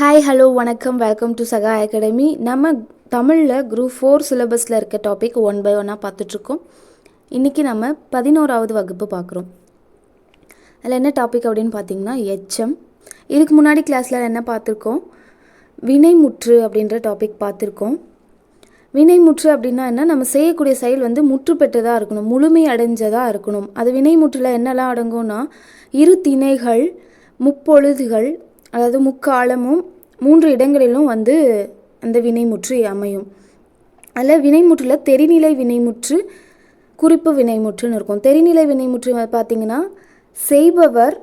Hi hello வணக்கம். Welcome to Saga academy நம்ம தமிழில் குரூப் ஃபோர் சிலபஸில் இருக்க டாபிக் ஒன் பை ஒன்னாக பார்த்துட்ருக்கோம். இன்றைக்கி நம்ம பதினோராவது வகுப்பு பார்க்குறோம். அதில் என்ன டாபிக் அப்படின்னு பார்த்தீங்கன்னா எச்சம். இதுக்கு முன்னாடி கிளாஸில் என்ன பார்த்துருக்கோம்? வினைமுற்று அப்படின்ற டாபிக் பார்த்துருக்கோம். வினைமுற்று அப்படின்னா என்ன? நம்ம செய்யக்கூடிய செயல் வந்து முற்று பெற்றதாக இருக்கணும் முழுமை அடைஞ்சதாக இருக்கணும். அது வினைமுற்றில் என்னெல்லாம் அடங்கும்னா இரு திணைகள் முப்பொழுதுகள் அதாவது முக்காலமும் மூன்று இடங்களிலும் வந்து அந்த வினைமுற்று அமையும். அதில் வினைமுற்றில் தெரிநிலை வினைமுற்று குறிப்பு வினைமுற்றுன்னு இருக்கும். தெரிநிலை வினைமுற்று பார்த்தீங்கன்னா செய்பவர்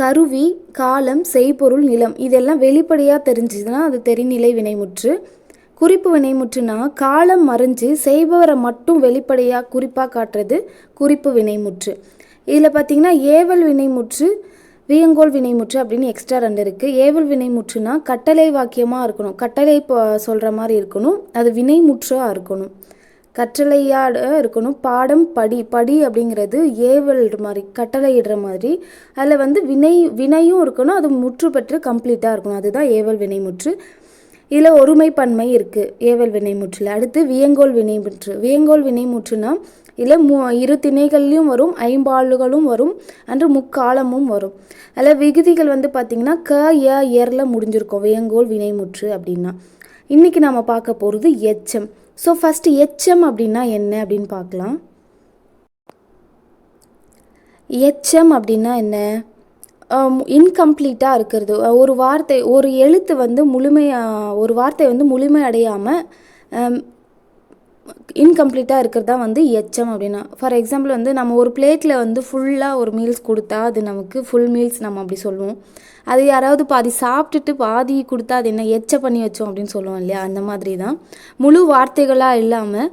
கருவி காலம் செய்பொருள் நிலம் இதெல்லாம் வெளிப்படையாக தெரிஞ்சுதுன்னா அது தெரிநிலை வினைமுற்று. குறிப்பு வினைமுற்றுனா காலம் மறைஞ்சு செய்பவரை மட்டும் வெளிப்படையாக குறிப்பாக காட்டுறது குறிப்பு வினைமுற்று. இதில் பார்த்தீங்கன்னா ஏவல் வினைமுற்று வியங்கோல் வினைமுற்று அப்படின்னு எக்ஸ்ட்ரா ரெண்டு இருக்குது ஏவல் வினைமுற்றுனா கட்டளை வாக்கியமாக இருக்கணும். கட்டளை இப்போ சொல்கிற மாதிரி இருக்கணும். அது வினைமுற்றாக இருக்கணும். கட்டளையாட இருக்கணும். பாடம் படி படி அப்படிங்கிறது ஏவல் மாதிரி கட்டளையிடுற மாதிரி. அதில் வந்து வினை வினையும் இருக்கணும். அது முற்று பெற்று கம்ப்ளீட்டாக இருக்கணும். அதுதான் ஏவல் வினைமுற்று. இதில் ஒருமை பன்மை இருக்குது ஏவல் வினைமுற்றில். அடுத்து வியங்கோல் வினைமுற்று. வியங்கோல் வினைமுற்றுனா இதில் மு இரு திணைகள்லையும் வரும் ஐம்பாளுகளும் வரும் அன்று முக்காலமும் வரும். அதில் விகுதிகள் வந்து பார்த்திங்கன்னா க எ எரில் முடிஞ்சிருக்கும் வேங்கோல் வினைமுற்று அப்படின்னா. இன்றைக்கி நம்ம பார்க்க போகிறது எச்சம். ஸோ ஃபஸ்ட்டு எச்சம் அப்படின்னா என்ன அப்படின்னு பார்க்கலாம். எச்சம் அப்படின்னா என்ன? இன்கம்ப்ளீட்டாக இருக்கிறது. ஒரு வார்த்தை ஒரு எழுத்து வந்து முழுமையாக ஒரு வார்த்தை வந்து முழுமை அடையாமல் இன்கம்ப்ளீட்டாக இருக்கிறது தான் வந்து எச்சம் அப்படின்னா. ஃபார் எக்ஸாம்பிள் வந்து நம்ம ஒரு பிளேட்டில் வந்து ஃபுல்லாக ஒரு மீல்ஸ் கொடுத்தா அது நமக்கு ஃபுல் மீல்ஸ் நம்ம அப்படி சொல்லுவோம். அது யாராவது பாதி சாப்பிட்டுட்டு பாதி கொடுத்தா அது என்ன எச்ச பண்ணி வச்சோம் அப்படின்னு சொல்லுவோம் இல்லையா? அந்த மாதிரி தான். முழு வார்த்தைகளாக இல்லாமல்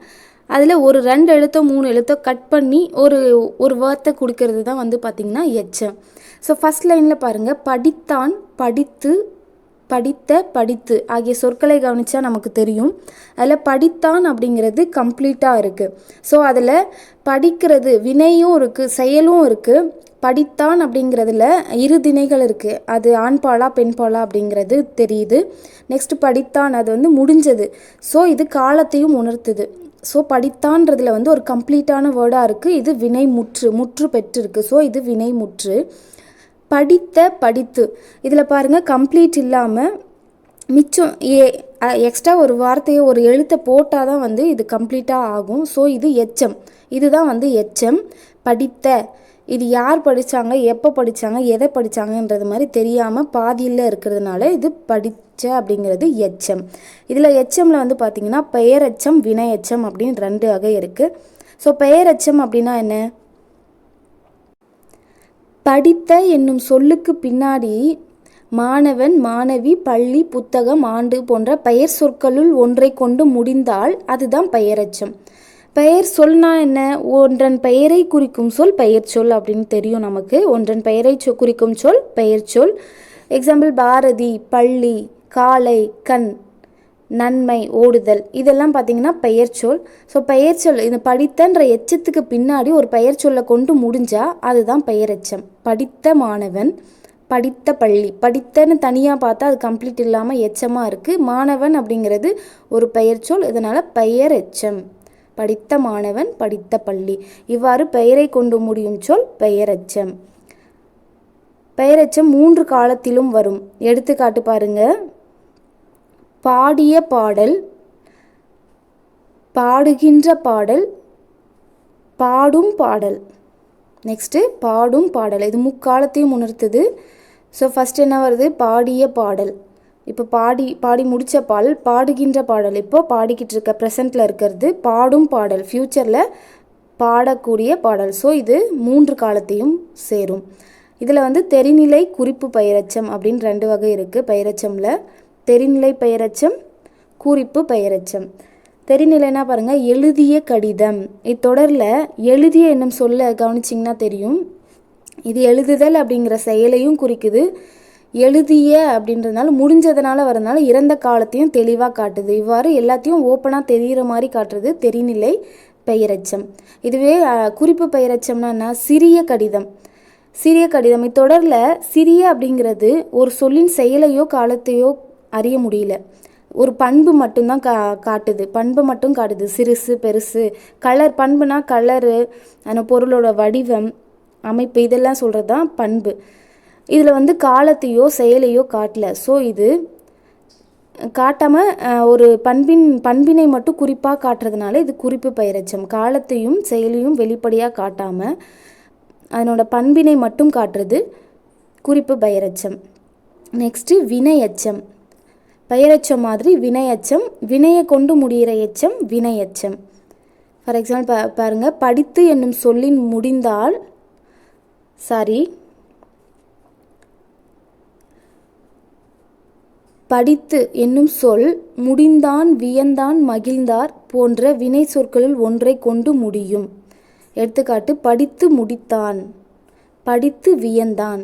அதில் ஒரு ரெண்டு எழுத்தோ மூணு எழுத்தோ கட் பண்ணி ஒரு ஒரு வார்த்தை கொடுக்கறது தான் வந்து பார்த்திங்கன்னா எச்சம். ஸோ ஃபஸ்ட் லைனில் பாருங்கள் படித்தான் படித்து படித்த படித்து ஆகிய சொற்களை கவனித்தா நமக்கு தெரியும். அதில் படித்தான் அப்படிங்கிறது கம்ப்ளீட்டாக இருக்குது ஸோ அதில் படிக்கிறது வினையும் இருக்குது செயலும் இருக்குது படித்தான் அப்படிங்கிறதுல இரு திணைகள் இருக்குது அது ஆண்பாலா பெண்பாலா அப்படிங்கிறது தெரியுது. நெக்ஸ்ட் படித்தான் அது வந்து முடிஞ்சது. ஸோ இது காலத்தையும் உணர்த்துது. ஸோ படித்தான்றதுல வந்து ஒரு கம்ப்ளீட்டான வேர்டாக இருக்குது இது வினை முற்று முற்று பெற்றிருக்கு. ஸோ இது வினை முற்று படித்த படித்து. இதில் பாருங்கள் கம்ப்ளீட் இல்லாமல் மிச்சம் ஏ எக்ஸ்ட்ரா ஒரு வார்த்தையை ஒரு எழுத்தை போட்டால் தான் வந்து இது கம்ப்ளீட்டாக ஆகும். ஸோ இது எச்சம் இதுதான் வந்து எச்சம் படித்த. இது யார் படித்தாங்க எப்போ படித்தாங்க எதை படித்தாங்கன்றது மாதிரி தெரியாமல் பாதியில் இருக்கிறதுனால இது படித்த அப்படிங்கிறது எச்சம் இதில் எச்சமில் வந்து பார்த்திங்கன்னா பெயரெச்சம் வினையச்சம் அப்படின்னு ரெண்டு வகை இருக்குது ஸோ பெயரச்சம் அப்படின்னா என்ன? படித்த என்னும் சொல்லுக்கு பின்னாடி மாணவன் மாணவி பள்ளி புத்தகம் ஆண்டு போன்ற பெயர் சொற்களுள் ஒன்றை கொண்டு முடிந்தால் அதுதான் பெயரச்சம். பெயர் சொல்னா என்ன? ஒன்றன் பெயரை குறிக்கும் சொல் பெயர் சொல் அப்படின்னு தெரியும் நமக்கு. ஒன்றன் பெயரை சொ குறிக்கும் சொல் பெயர் சொல். எக்ஸாம்பிள் பாரதி பள்ளி காலை கண். நன்மை ஓடுதல். இதெல்லாம் பார்த்தீங்கன்னா பெயர்ச்சொல் ஸோ பெயர்ச்சொல் இந்த இது படித்தன்ற எச்சத்துக்கு பின்னாடி ஒரு பெயர் சொல்லை கொண்டு முடிஞ்சால் அதுதான் பெயரெச்சம் படித்த மாணவன் படித்த பள்ளி. படித்தன்னு தனியாக பார்த்தா அது கம்ப்ளீட் இல்லாமல் எச்சமாக இருக்குது மாணவன் அப்படிங்கிறது ஒரு பெயர் சொல் இதனால் பெயர் எச்சம். படித்த மாணவன் படித்த பள்ளி. இவ்வாறு பெயரை கொண்டு முடியும் சொல் பெயரெச்சம் பெயரெச்சம் மூன்று காலத்திலும் வரும். எடுத்துக்காட்டு பாருங்கள் பாடிய பாடல் பாடுகின்ற பாடல் பாடும் பாடல். நெக்ஸ்ட்டு பாடும் பாடல். இது முக்காலத்தையும் உணர்த்துது. ஸோ ஃபஸ்ட் என்ன வருது? பாடிய பாடல். இப்போ பாடி பாடி முடித்த பாடல் பாடுகின்ற பாடல். இப்போ பாடிக்கிட்டு இருக்க ப்ரெசண்ட்டில் இருக்கிறது பாடும் பாடல். ஃப்யூச்சரில் பாடக்கூடிய பாடல். ஸோ இது மூன்று காலத்தையும் சேரும். இதில் வந்து தெரிநிலை குறிப்பு பயிரச்சம் அப்படின்னு ரெண்டு வகை இருக்குது பயிரச்சமில் தெரிநிலை பெயரச்சம் குறிப்பு பெயரச்சம். தெரிநிலைனா பாருங்கள் எழுதிய கடிதம். இத்தொடரில் எழுதிய என்னும் சொல்ல கவனிச்சிங்கன்னா தெரியும். இது எழுதுதல் அப்படிங்கிற செயலையும் குறிக்குது. எழுதிய அப்படின்றதுனால முடிஞ்சதுனால வரதுனால இறந்த காலத்தையும் தெளிவாக காட்டுது. இவ்வாறு எல்லாத்தையும் ஓப்பனாக தெரிகிற மாதிரி காட்டுறது தெரிநிலை பெயரச்சம். இதுவே குறிப்பு பெயரச்சம்னா என்ன? சிறிய கடிதம். சிறிய கடிதம். இத்தொடரில் சிறிய அப்படிங்கிறது ஒரு சொல்லின் செயலையோ காலத்தையோ அறிய முடியல. ஒரு பண்பு மட்டும்தான் கா காட்டுது. பண்பு மட்டும் காட்டுது. சிறுசு பெருசு கலர். பண்புனா கலரு அந்த பொருளோட வடிவம் அமைப்பு இதெல்லாம் சொல்கிறது தான் பண்பு. இதில் வந்து காலத்தையோ செயலையோ காட்டல. ஸோ இது காட்டாமல் ஒரு பண்பின் பண்பினை மட்டும் குறிப்பாக காட்டுறதுனால இது குறிப்பு பயிரச்சம். காலத்தையும் செயலையும் வெளிப்படையாக காட்டாமல் அதனோட பண்பினை மட்டும் காட்டுறது குறிப்பு பயிரச்சம். நெக்ஸ்ட்டு வினையச்சம். பெயரச்சம் மாதிரி வினையச்சம் வினையை கொண்டு முடிகிற எச்சம் வினையச்சம். ஃபார் எக்ஸாம்பிள் பா பாருங்கள் படித்து என்னும் சொல்லின் முடிந்தால் சாரி படித்து என்னும் சொல் முடிந்தான் வியந்தான் மகிழ்ந்தார் போன்ற வினை சொற்களில் ஒன்றை கொண்டு முடியும். எடுத்துக்காட்டு படித்து முடித்தான் படித்து வியந்தான்.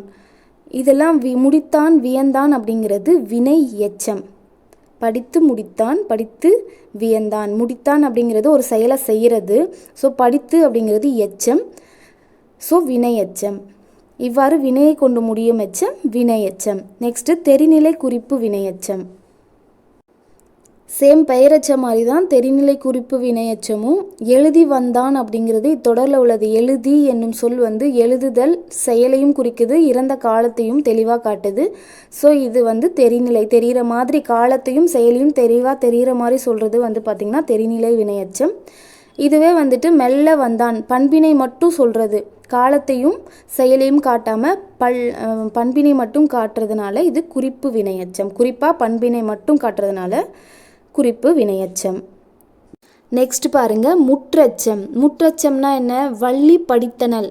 இதெல்லாம் வி முடித்தான் வியந்தான் அப்படிங்கிறது வினை எச்சம். படித்து முடித்தான் படித்து வியந்தான். முடித்தான் அப்படிங்கிறது ஒரு செயலை செய்கிறது ஸோ படித்து அப்படிங்கிறது எச்சம். ஸோ வினை எச்சம். இவ்வாறு வினையை கொண்டு முடியும் எச்சம் வினை எச்சம். நெக்ஸ்ட்டு தெரிநிலை குறிப்பு வினை எச்சம். சேம் பெயரச்ச மாதிரி தான் தெரிநிலை குறிப்பு வினையச்சமும் எழுதி வந்தான் அப்படிங்கிறது இத்தொடரில் உள்ளது. எழுதி என்னும் சொல் வந்து எழுதுதல் செயலையும் குறிக்குது இறந்த காலத்தையும் தெளிவாக காட்டுது. ஸோ இது வந்து தெரிநிலை தெரிகிற மாதிரி காலத்தையும் செயலையும் தெளிவாக தெரிகிற மாதிரி சொல்கிறது வந்து பார்த்திங்கன்னா தெரிநிலை வினையச்சம். இதுவே வந்துட்டு மெல்ல வந்தான் பண்பினை மட்டும் சொல்கிறது காலத்தையும் செயலையும் காட்டாமல் பல் பண்பினை மட்டும் காட்டுறதுனால இது குறிப்பு வினையச்சம். குறிப்பாக பண்பினை மட்டும் காட்டுறதுனால குறிப்பு வினையச்சம். நெக்ஸ்ட் பாருங்க முற்றச்சம். முற்றச்சம்னா என்ன? வள்ளி படித்தனல்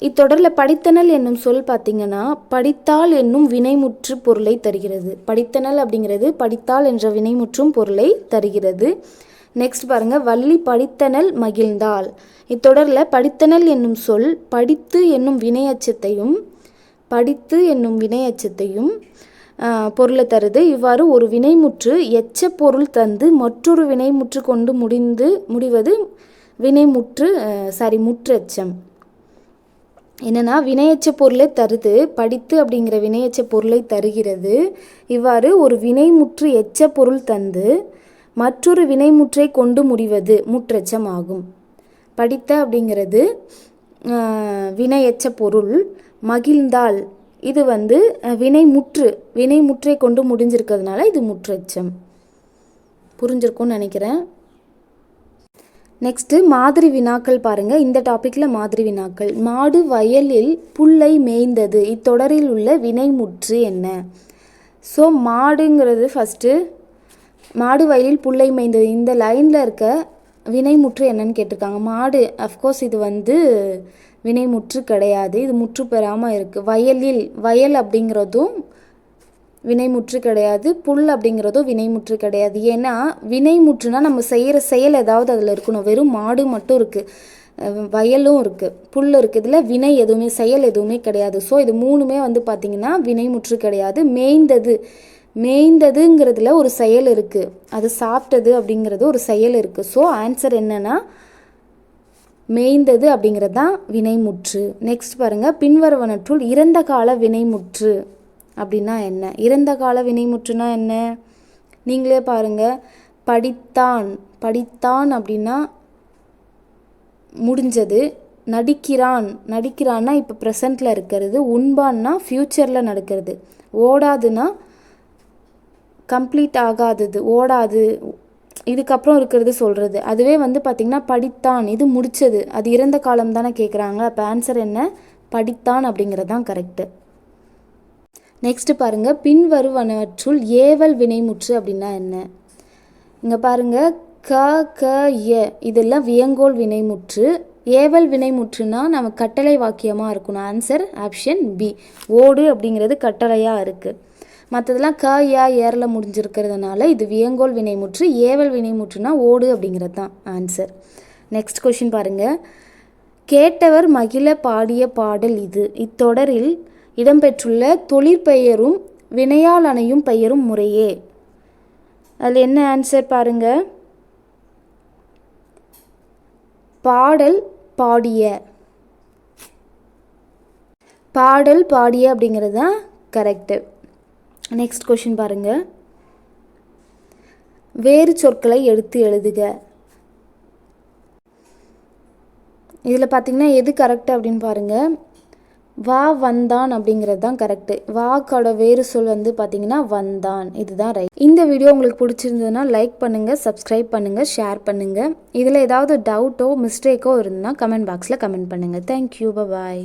இத்தொடரில் படித்தனல் என்னும் சொல் பார்த்தீங்கன்னா படித்தால் என்னும் வினைமுற்று பொருளை தருகிறது. படித்தனல் அப்படிங்கிறது படித்தால் என்ற வினைமுற்றும் பொருளை தருகிறது. நெக்ஸ்ட் பாருங்கள் வள்ளி படித்தனல் மகிழ்ந்தாள் இத்தொடரில் படித்தனல் என்னும் சொல் படித்து என்னும் வினையச்சத்தையும் படித்து என்னும் வினையச்சத்தையும் பொருளை தருது. இவ்வாறு ஒரு வினைமுற்று எச்ச பொருள் தந்து மற்றொரு வினைமுற்று கொண்டு முடிந்து முடிவது வினைமுற்று சாரி முற்றெச்சம். என்னென்னா வினையச்ச பொருளை தருது படித்து அப்படிங்கிற வினையச்ச பொருளை தருகிறது. இவ்வாறு ஒரு வினைமுற்று எச்ச பொருள் தந்து மற்றொரு வினைமுற்றை கொண்டு முடிவது முற்றெச்சம் ஆகும். படித்த அப்படிங்கிறது வினையச்ச பொருள் மகிழ்ந்தால் இது வந்து வினை முற்று வினை முற்றை கொண்டு முடிஞ்சிருக்கிறதுனால இது முற்றெச்சம். புரிஞ்சிருக்கும்னு நினைக்கிறேன். நெக்ஸ்ட்டு மாதிரி வினாக்கள் பாருங்கள் இந்த டாப்பிக்கில் மாதிரி வினாக்கள். மாடு வயலில் புல்லை மேய்ந்தது. இத்தொடரில் உள்ள வினைமுற்று என்ன? ஸோ மாடுங்கிறது ஃபஸ்ட்டு மாடு வயலில் புல்லை மேய்ந்தது. இந்த லைனில் இருக்க வினைமுற்று என்னன்னு கேட்டிருக்காங்க. மாடு அஃப்கோர்ஸ் இது வந்து வினைமுற்று கிடையாது. இது முற்று பெறாமல் இருக்குது வயலில் வயல் அப்படிங்கிறதும் வினைமுற்று கிடையாது. புல் அப்படிங்கிறதும் வினைமுற்று கிடையாது. ஏன்னா வினைமுற்றுனா நம்ம செய்கிற செயல் ஏதாவது அதில் இருக்கணும். வெறும் மாடு மட்டும் இருக்குது வயலும் இருக்குது புல் இருக்குது இதில் வினை எதுவுமே செயல் எதுவுமே கிடையாது. ஸோ இது மூணுமே வந்து பார்த்திங்கன்னா வினைமுற்று கிடையாது. மேய்ந்தது மேய்ந்ததுங்கிறதுல ஒரு செயல் இருக்குது அது சாப்பிட்டது அப்படிங்கிறது ஒரு செயல் இருக்குது ஸோ ஆன்சர் என்னென்னா மேய்ந்தது அப்படிங்கிறது தான் வினைமுற்று. நெக்ஸ்ட் பாருங்கள் பின்வருவனற்றுள் இறந்த கால வினைமுற்று அப்படின்னா என்ன? இறந்த கால வினைமுற்றுனா என்ன? நீங்களே பாருங்கள் படித்தான். படித்தான் அப்படின்னா முடிஞ்சது. நடிக்கிறான். நடிக்கிறான்னா இப்போ ப்ரெசண்ட்டில் இருக்கிறது. உண்பான்னா ஃப்யூச்சரில் நடக்கிறது. ஓடாதுன்னா கம்ப்ளீட் ஆகாதது ஓடாது. இதுக்கப்புறம் இருக்கிறது சொல்கிறது அதுவே வந்து பார்த்திங்கன்னா படித்தான். இது முடித்தது அது இறந்த காலம் தானே கேட்குறாங்க அப்போ ஆன்சர் என்ன? படித்தான் அப்படிங்கிறது தான் கரெக்டு நெக்ஸ்ட்டு பாருங்கள் பின்வருவனவற்றுள் ஏவல் வினைமுற்று அப்படின்னா என்ன? இங்கே பாருங்கள் க க எ இதெல்லாம் வியங்கோல் வினைமுற்று. ஏவல் வினைமுற்றுனா நம்ம கட்டளை வாக்கியமாக இருக்கணும். ஆன்சர் ஆப்ஷன் பி ஓடு அப்படிங்கிறது கட்டளையாக இருக்குது மற்றதெல்லாம் க யா ஏரில் முடிஞ்சிருக்கிறதுனால இது வியங்கோல் வினைமுற்று ஏவல் வினைமுற்றுனா ஓடு அப்படிங்கிறது தான் ஆன்சர் நெக்ஸ்ட் கொஷின் பாருங்கள் கேட்டவர் மகிழ பாடிய பாடல் இது. இத்தொடரில் இடம்பெற்றுள்ள தொழிற்பெயரும் வினையால் அணையும் பெயரும் முறையே. அதில் என்ன ஆன்சர் பாருங்க? பாடல் பாடிய. பாடல் பாடிய அப்படிங்கிறது தான் கரெக்டு நெக்ஸ்ட் கொஷின் பாருங்கள் வேறு சொற்களை எடுத்து எழுதுக. இதில் பார்த்தீங்கன்னா எது கரெக்ட் அப்படின்னு பாருங்கள் வா வந்தான் அப்படிங்கிறது தான் கரெக்டு வாக்கோட வேறு சொல் வந்து பார்த்தீங்கன்னா வந்தான். இதுதான் ரைட் இந்த வீடியோ உங்களுக்கு பிடிச்சிருந்ததுன்னா லைக் பண்ணுங்கள் சப்ஸ்கிரைப் பண்ணுங்கள் ஷேர் பண்ணுங்கள் இதில் ஏதாவது டவுட்டோ மிஸ்டேக்கோ இருந்ததுன்னா கமெண்ட் பாக்ஸில் கமெண்ட் பண்ணுங்கள் தேங்க்யூ பாய்